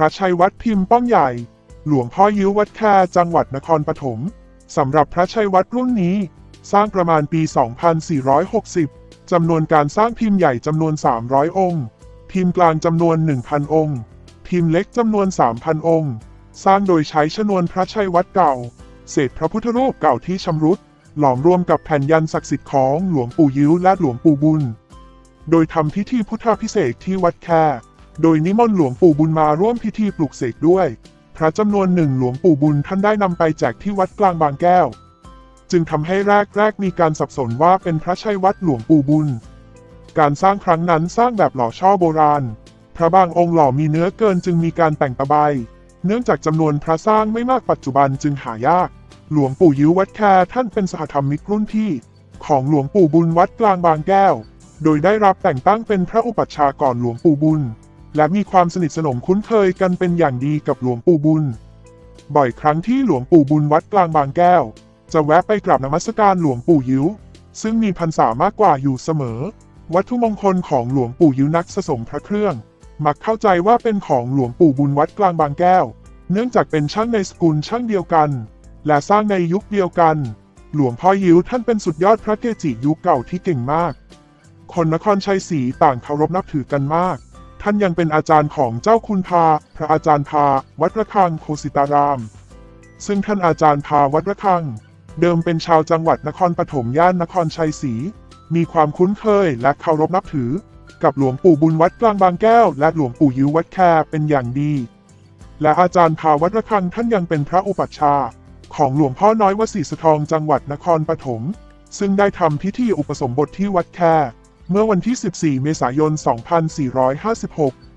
พระชัยวัดพิมพ์ป้องใหญ่ หลวงพ่อยิ้ววัดแคจังหวัดนครปฐมสำหรับพระชัยวัดรุ่นนี้ สร้างประมาณปี 2460 จำนวนการสร้างพิมพ์ใหญ่จำนวน 300 องค์ พิมพ์กลางจำนวน 1,000 องค์ พิมพ์เล็กจำนวน 3,000 องค์ สร้างโดยใช้ชนวนพระชัยวัดเก่า เศษพระพุทธรูปเก่าที่ชำรุด หลอมรวมกับแผ่นยันศักดิ์สิทธิ์ของหลวงปู่ยิ้วและหลวงปู่บุญ โดยทำพิธีพุทธพิเศษที่วัดแค โดยนิมนต์หลวงปู่บุญมาร่วมพิธีปลุกเสกด้วย พระจำนวนหนึ่งหลวงปู่บุญท่านได้นำไปแจกที่วัดกลางบางแก้ว จึงทำให้แรกแรกมีการสับสนว่าเป็นพระชัยวัดหลวงปู่บุญ การสร้างครั้งนั้นสร้างแบบหล่อช่อโบราณ พระบางองค์หล่อมีเนื้อเกินจึงมีการแต่งตะไบเนื่องจากจำนวนพระสร้างไม่มากปัจจุบันจึงหายาก หลวงปู่ยิ้ววัดแคท่านเป็นสหธรรมิกรุ่นพี่ ของหลวงปู่บุญวัดกลางบางแก้ว โดยได้รับแต่งตั้งเป็นพระอุปัชฌาย์ก่อนหลวงปู่บุญ และมีความสนิทสนมคุ้นเคยกันเป็นอย่างดีกับหลวงปู่บุญ บ่อยครั้งที่หลวงปู่บุญวัดกลางบางแก้ว จะแวะไปกราบนมัสการหลวงปู่ยิ้ว ซึ่งมีพรรษามากกว่าอยู่เสมอ วัตถุมงคลของหลวงปู่ยิ้วนักสะสมพระเครื่อง มักเข้าใจว่าเป็นของหลวงปู่บุญวัดกลางบางแก้ว เนื่องจากเป็นช่างในสกุลช่างเดียวกัน และสร้างในยุคเดียวกัน หลวงพ่อยิ้วท่านเป็นสุดยอดพระเกจิยุคเก่าที่เก่งมาก คนนครชัยศรีต่างเคารพนับถือกันมาก ท่านยังเป็นอาจารย์ของเจ้าคุณพา พระอาจารย์พา วัดระฆังโคสิตาราม ซึ่งท่านอาจารย์พาวัดระฆัง เดิมเป็นชาวจังหวัดนครปฐมย่านนครชัยศรี มีความคุ้นเคยและเคารพนับถือ กับหลวงปู่บุญวัดกลางบางแก้ว และหลวงปู่ยิววัดแคเป็นอย่างดี และอาจารย์พาวัดระฆังท่านยังเป็นพระอุปัชฌาย์ของหลวงพ่อน้อยวสีสทองจังหวัดนครปฐม ซึ่งได้ทำพิธีอุปสมบทที่วัดแค เมื่อวันที่ 14 เมษายน 2456